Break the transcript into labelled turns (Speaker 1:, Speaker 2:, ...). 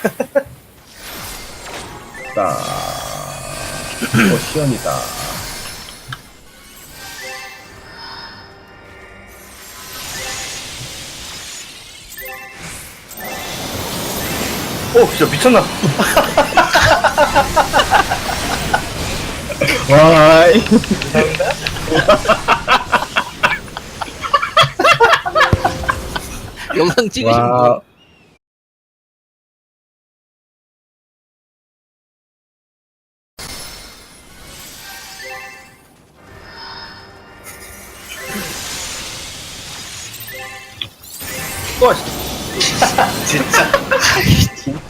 Speaker 1: 딱. 어, 시연이다.
Speaker 2: 오, 진짜 미쳤나?
Speaker 1: 와이.
Speaker 3: 영상 찍으신
Speaker 1: 와.
Speaker 3: 분.
Speaker 2: 와, 진짜.
Speaker 4: 진짜